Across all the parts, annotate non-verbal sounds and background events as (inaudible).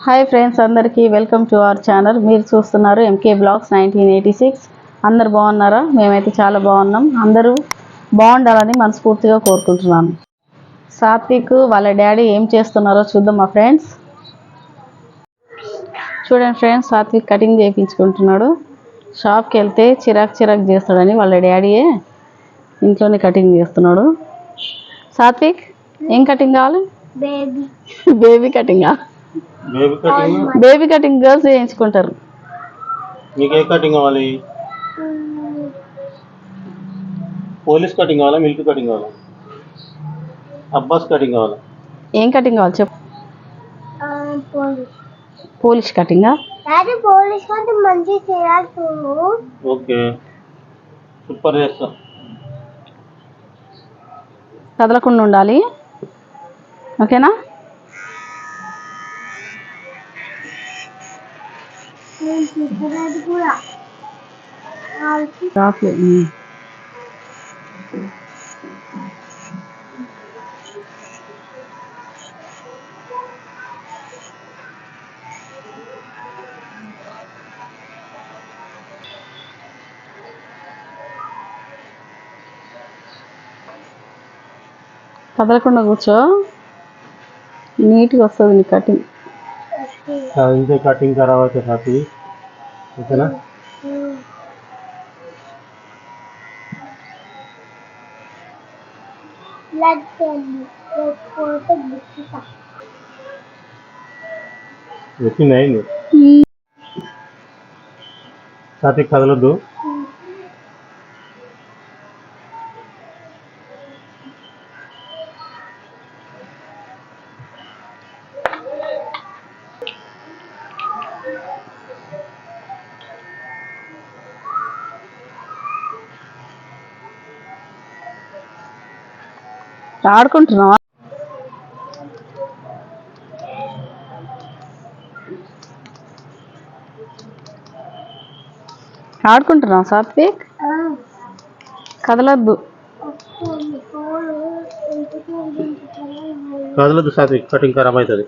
Hi friends అందరికీ welcome to our channel. మీరు చూస్తున్నారు MK blogs nineteen eighty six. అందరు బాగున్నారా? మేమైతే చాలా బాగున్నాం. అందరూ బాగుండాలని మనస్ఫూర్తిగా కోరుకుంటున్నాను. సాత్విక్ వాళ్ళ డాడీ ఏం చేస్తున్నారో చూద్దాం మా ఫ్రెండ్స్. చూడండి ఫ్రెండ్స్ సాత్విక్ కటింగ్ చేయించుకుంటున్నాడు. షాప్కి వెళ్తే చిరాక్ చిరాక్ చేస్తాడని వాళ్ళ డాడీయే ఇంట్లోనే కటింగ్ చేస్తున్నాడు. సాత్విక్ ఏం కటింగ్ కావాలి? Baby baby (laughs) కటింగా? Baby cutting baby cutting girls చేయించుకుంటారు మీకు ఏ కటింగ్ కావాలి? పోలీస్ కటింగ్ కావాలా మిల్క్ కటింగ్ కావాలా? అబ్బాస్ కటింగ్ కావాలా? ఏం కటింగ్ కావాలి చెప్పు. పోలీస్. పోలిష్ కటింగా డాడీ పోలీస్ అంటే మంచి చేయాలి చూడు. ఓకే. సూపర్ చేస్తా. కదలకుండా ఉండాలి. ఓకేనా? నేను చెప్పలేదు కూడా వాళ్ళకి కదలకుండా కూర్చో. నీట్గా వస్తుంది నీ కటింగ్. ఇంతే కటింగ్ ఖరాబ్ అయితే హ్యాపీ ఓకేనా? బ్లడ్ పెన్ను లేకపోతే గుర్తుతా వచ్చింది అయింది సాతి కదలొద్దు. ఆడుకుంటున్నావా? ఆడుకుంటున్నావా సాత్విక్? కదలొద్దు. కదలొద్దు సాతి కటింగ్ ఖరాబ్ అవుతుంది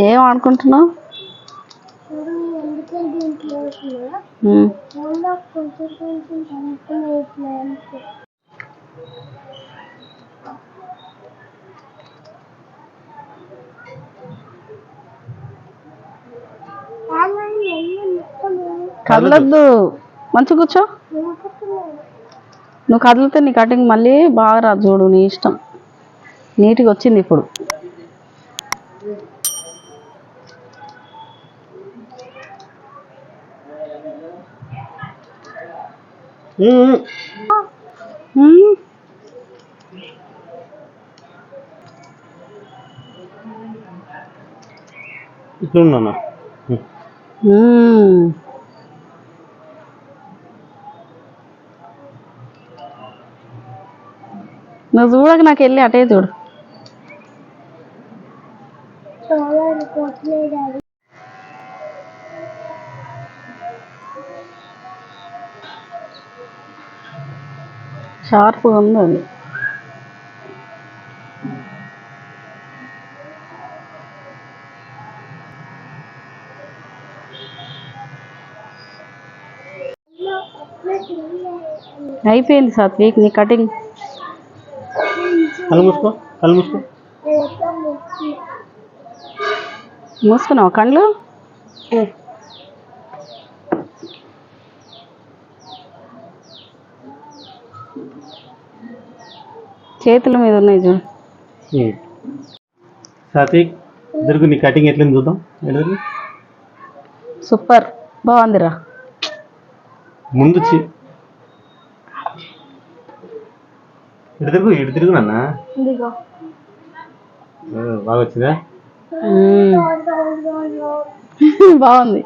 ఏం ఆడుకుంటున్నావు? కొంచెం కొంచెం కదలొద్దు. మంచి కూర్చో. నువ్వు కదిలితే నీ కటింగ్ మళ్ళీ బాగా రాదు చూడు నీ ఇష్టం. నీట్గా వచ్చింది ఇప్పుడు. నువ్వు చూడక నాకు వెళ్ళి అటే చూడు. చాలా అనుకోవట్లేదు అది షార్ప్గా ఉంది అది. అయిపోయింది సాత్విక్ నీ కటింగ్. కళ్ళు మూసుకో కళ్ళు మూసుకో. మూసుకున్నావా కళ్ళు? చేతుల మీద ఉన్నాయి చూడు. సాత్విక్ ఇద్దరికి నీ కటింగ్ ఎట్లని చూద్దాం. సూపర్. బాగుందిరా. ముందు ఇటు తిరుగు ఇటు తిరుగు నాన్న. బాగా వచ్చిందా. బాగుంది.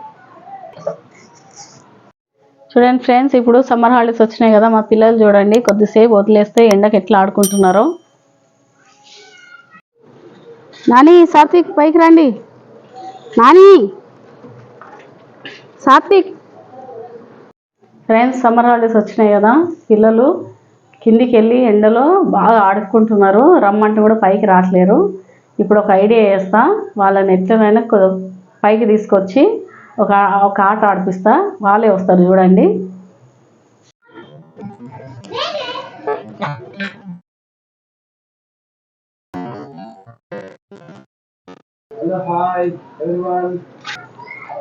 చూడండి ఫ్రెండ్స్ ఇప్పుడు సమ్మర్ హాలిడేస్ వచ్చినాయి కదా మా పిల్లలు చూడండి కొద్దిసేపు వదిలేస్తే ఎండకి ఎట్లా ఆడుకుంటున్నారో. నాని సాత్విక్ పైకి రండి. Nani. Satvik. Friends summer holidays వచ్చినాయి కదా పిల్లలు. కిందికి వెళ్ళి ఎండలో బాగా ఆడుకుంటున్నారు. రమ్మంటే కూడా పైకి రావట్లేరు ఇప్పుడు ఒక ఐడియా చేస్తా. వాళ్ళని ఎట్లనైనా పైకి తీసుకొచ్చి ఒక ఒక ఆట ఆడిపిస్తా. వాళ్ళే వస్తారు చూడండి.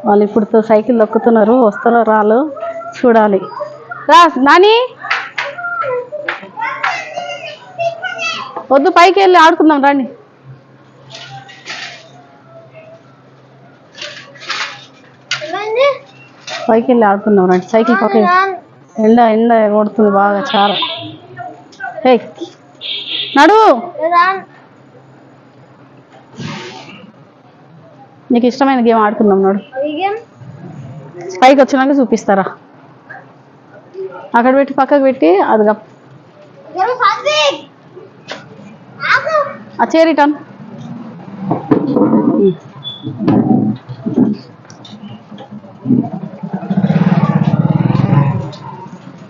వాళ్ళు ఇప్పుడు సైకిల్ దొక్కుతున్నారు. వస్తారో రాళ్ళు. చూడాలి. రా నాని! వద్దు పైకి వెళ్ళి ఆడుకుందాం రండి. పైకి వెళ్ళి ఆడుకుందాం రండి. సైకిల్ పక్క ఎండ ఎండ కొడుతుంది బాగా చాలా. హే నడు. నీకు ఇష్టమైన గేమ్ ఆడుకుందాం నడు. పైకి వచ్చినాక చూపిస్తారా? అక్కడ పెట్టి పక్కకు పెట్టి అది గప్- ఎవరు సాత్విక్ ఆగు ఆ చేరిటాను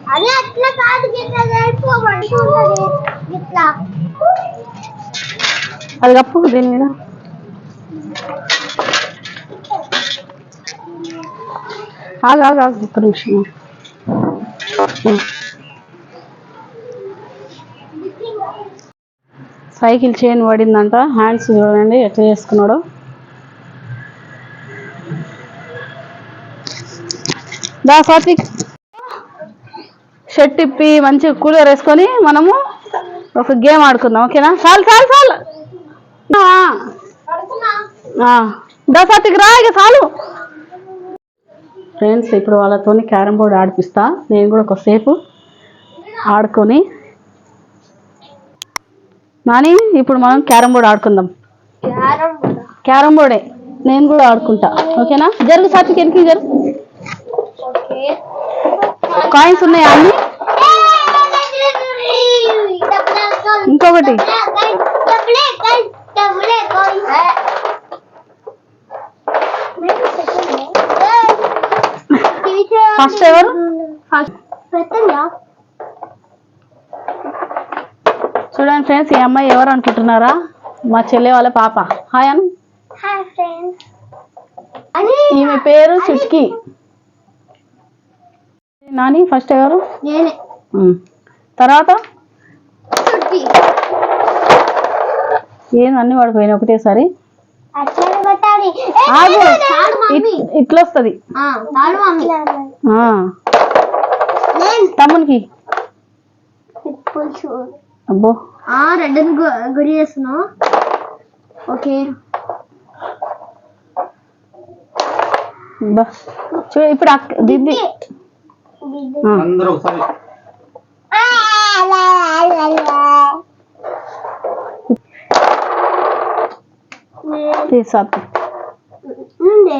అదే అట్లా కాదు గిట్లా చేస్తూ పడుకుంటది గిట్లా అది కప్పు దీని మీద ఆగు ఆగు ఆగు ఒక్క నిమిషం సైకిల్ చైన్ పడిందంట హ్యాండ్స్ చూడండి ఎట్లా చేసుకున్నాడు. దా సాత్విక్ షర్ట్ ఇప్పి మంచి కూలర్ వేసుకొని మనము ఒక గేమ్ ఆడుకుందాం ఓకేనా? చాలు చాలు చాలు. దా సాత్విక్ రా ఇక చాలు. ఫ్రెండ్స్ ఇప్పుడు వాళ్ళతోని క్యారం బోర్డ్ ఆడిపిస్తా. నేను కూడా ఒకసేపు ఆడుకొని నాని ఇప్పుడు మనం క్యారం బోర్డ్ ఆడుకుందాం. క్యారం బోర్డే? నేను కూడా ఆడుకుంటా. ఓకేనా? జరుగు సాత్విక్ ఎనికి జరుగు. కాయిన్స్ ఉన్నాయా అన్ని? ఇంకొకటి. ఫస్ట్ ఎవరు? చూడండి ఫ్రెండ్స్ ఈ అమ్మాయి ఎవరు అనుకుంటున్నారా? మా చెల్లె వాళ్ళ పాప. హాయ్ అను ఈమె పేరు చుట్కి నాని ఫస్ట్ ఎవరు. తర్వాత? ఏం అన్ని పడిపోయినాయి ఒకటేసారి. ఇట్లా వస్తుంది తమ్మునికి. అబ్బో. ఆ రెడ్ గురి చేస్తున్నావు. ఓకే. చూడు ఇప్పుడు దిద్ది. అందరూ ఒకసారి.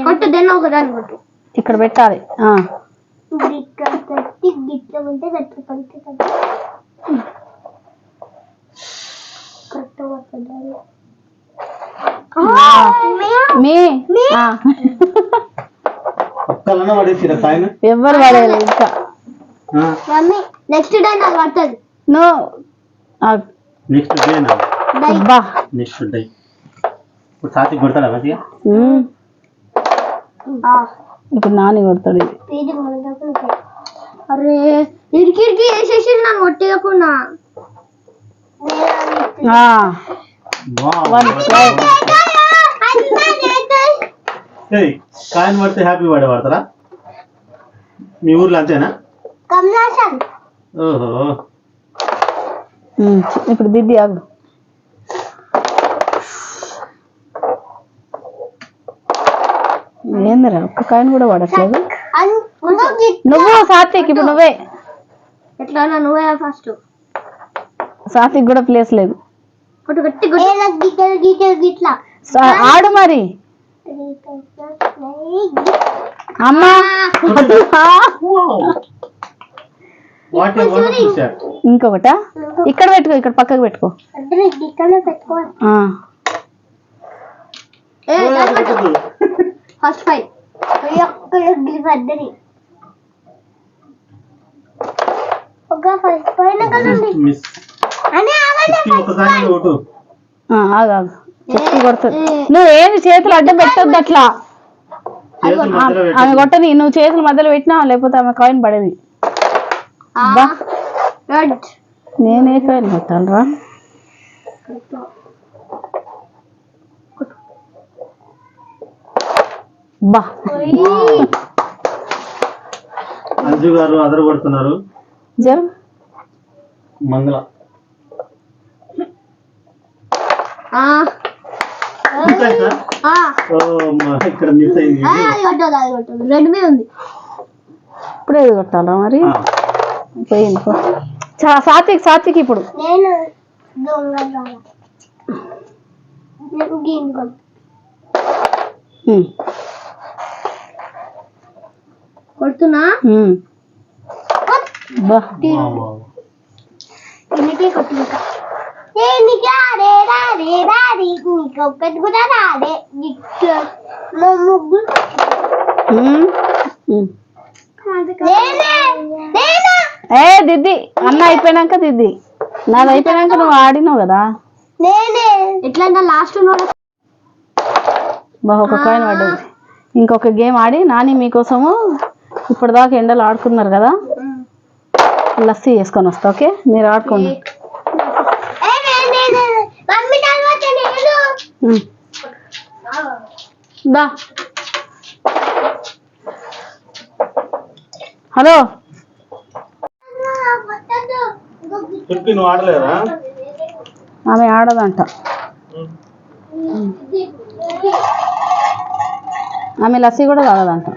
కొట్టు కొట్టు. ఇక్కడ పెట్టాలి. ఆ. గిట్ల కట్టి గిట్ల ఉంటే గట్ల పడితే ఎవ్వరు పడేది ఇంకా. మమ్మీ నెక్స్ట్ డే నాకు పడుతుంది. ఆ, నెక్స్ట్ డై అబ్బా. నెక్స్ట్ డే ఇప్పుడు సాతి కొడతాడా మంచిగా. ఇప్పుడు నాని కొడతాడు ఇది. అరే ఇరికి ఇరికి వేసేసి నన్ను కొట్టేయకుండా. వన్. ఏయ్, కాయన పడితే హ్యాపీ పడే పడతారా? మీ ఊర్లో అంతేనా? ఓహో. ఇప్పుడు దిద్ది ఆగు. ఏందిరా ఒక్క కాయను కూడా పడట్లేదు నువ్వు సాత్విక్ ఇప్పుడు నువ్వే. ఎట్లా నువ్వే ఫస్ట్. సాత్విక్ కూడా ప్లేస్ లేదు. కొట్టు గట్టి గిట్ల. గిట్ల గిట్ల ఆడు మరి. అమ్మా. ఇంకొకట. ఇక్కడ పెట్టుకో ఇక్కడ పక్కకు పెట్టుకో. పెట్టుకోవాలి ఆ, ఫస్ట్ ఫైవ్ పడ్డది. ఒక ఫస్ట్ పైన కదండి ఆగు కొడుతుంది నువ్వు ఏమి చేతులు అడ్డం పెట్టొద్దు అట్లా. ఆమె. కొట్టని నువ్వు చేతుల మధ్యలో పెట్టినా లేకపోతే ఆమె కాయిన్ పడేది. నేనే కాయిన్ కొట్టాలరా. బా. అంజు గారు అదర కొడుతున్నారు జరు. మంగళ మిస్ అయిందా? ఓ, మా- ఇక్కడ మిస్ అయింది. అది కొట్టదు అది కొట్టదు రెడ్ మీద ఉంది. ఇప్పుడు ఏది కొట్టాలా మరి? పోయింది పో. చా- సాత్విక్ సాత్విక్ ఇప్పుడు. కొడుతున్నా. బా. ఒక్కటి కూడా రాదే ముగ్గురు. ఏ దిద్ది అన్న అయిపోయినాక దిద్ది. నాది అయిపోయినాక నువ్వు ఆడినావు కదా. నేనే. ఎట్లా లాస్ట్ బా ఒక కాయిన్ పడ్డది ఇంకొక గేమ్ ఆడి నాని మీకోసము ఇప్పటిదాకా ఎండలు ఆడుకున్నారు కదా. లస్సీ చేసుకొని వస్తా ఓకే? మీరు ఆడుకోండి మమ్మీ తర్వాత నేను ఉమ్. దా హలో. చెప్పి నువ్వు ఆడలేదా? ఆమె ఆడదంట. ఆమె లస్సీ కూడా తాగదంట.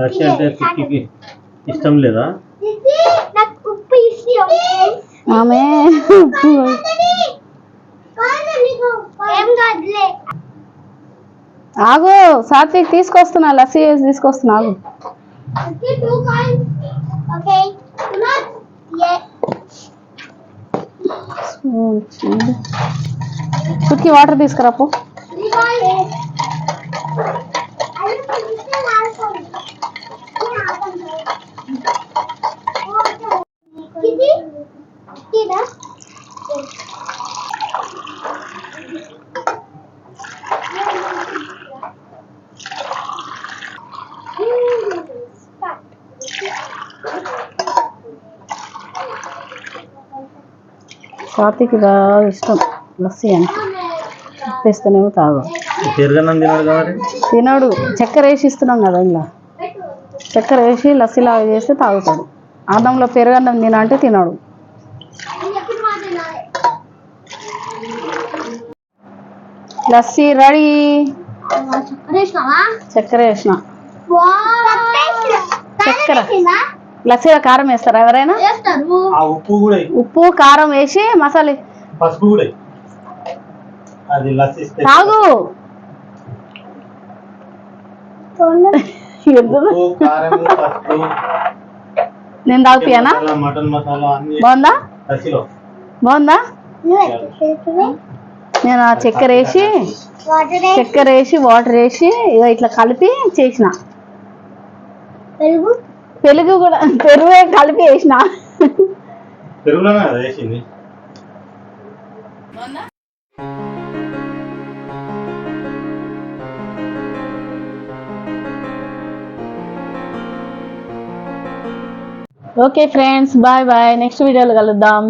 రష్యా అంటే కుక్కీకి ఇష్టం లేదా? ఆమె (laughs) (laughs) ఆగు సాత్విక్ తీసుకొస్తున్నా లస్సీ వేసి తీసుకొస్తున్నా ఆగు. వాటర్ తీసుకురా సాత్విక్ బాగా ఇష్టం. లస్సీ అంటే. తెస్తేనేమో తాగు పెరుగన్నం తినాడు. చక్కెర వేసి ఇస్తున్నాం కదా ఇలా చక్కెర వేసి లస్సీలాగా చేస్తే తాగుతాడు. అన్నంలో పెరుగన్నం తిన అంటే తినడు. లస్సీ రెడీ. చక్కెర వేసిన. చక్కెర. లస్సీలో కారం వేస్తారా ఎవరైనా? ఆ ఉప్పు కూడా. ఉప్పు కారం వేసి మసాలా. పసుపు కూడా. అది లస్సీ తాగు. ఎందుకు? ఉప్పు కారం పసుపు. నేను తాగుతానా మసాలా, మటన్ మసాలా అన్ని బాగుందా? లస్సీలో. బాగుందా? నేను ఆ చక్కెర వేసి చక్కెర వేసి వాటర్ వేసి ఇక ఇట్లా కలిపి చేసిన. పెరుగు. పెరుగు కూడా పెరుగు కలిపి వేసిన పెరుగులోనే కదా వేసింది okay friends bye bye. Next వీడియోలో కలుద్దాం.